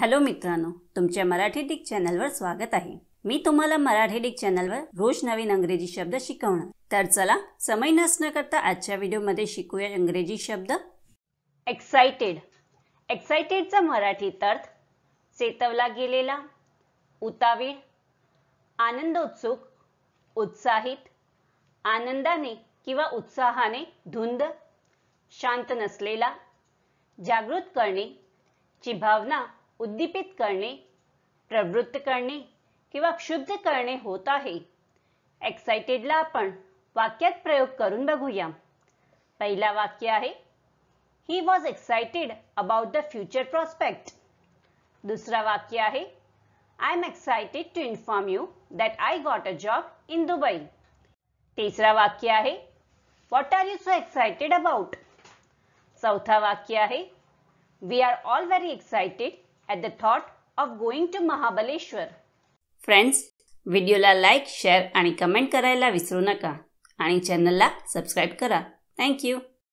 Hello मित्रांनो तुमच्या Marathi Dick चॅनलवर स्वागत आहे. मी तुम्हाला मराठी डिक चॅनलवर रोज नवीन अंग्रेजी शब्द शिकवणार. तर चला समय नसणं करता आजच्या व्हिडिओमध्ये शिकूया इंग्रजी शब्द. एक्साइटेड एक्साइटेडचा मराठीत अर्थ चेतवला गेलेला उतावीळ आनंदोत्सुक उत्साहित आनंदाने किंवा उत्साहाने धुंद शांत नसलेला जागृत करणे ची भावना उद्दीपित करणे प्रवृत्त करणे किंवा क्षुब्ध करणे होत आहे. एक्साइटेडला आपण वाक्यात प्रयोग करून बघूया पहिला वाक्य आहे he was excited about the future prospect दुसरा वाक्य आहे I am excited to inform you that I got a job in Dubai तिसरा वाक्य आहे what are you so excited about चौथा वाक्य आहे we are all very excited at the thought of going to Mahabaleshwar friends व्हिडिओला like share आणि comment करायला विसरू नका. आणि चॅनलला सबस्क्राईब करा. थँक्यू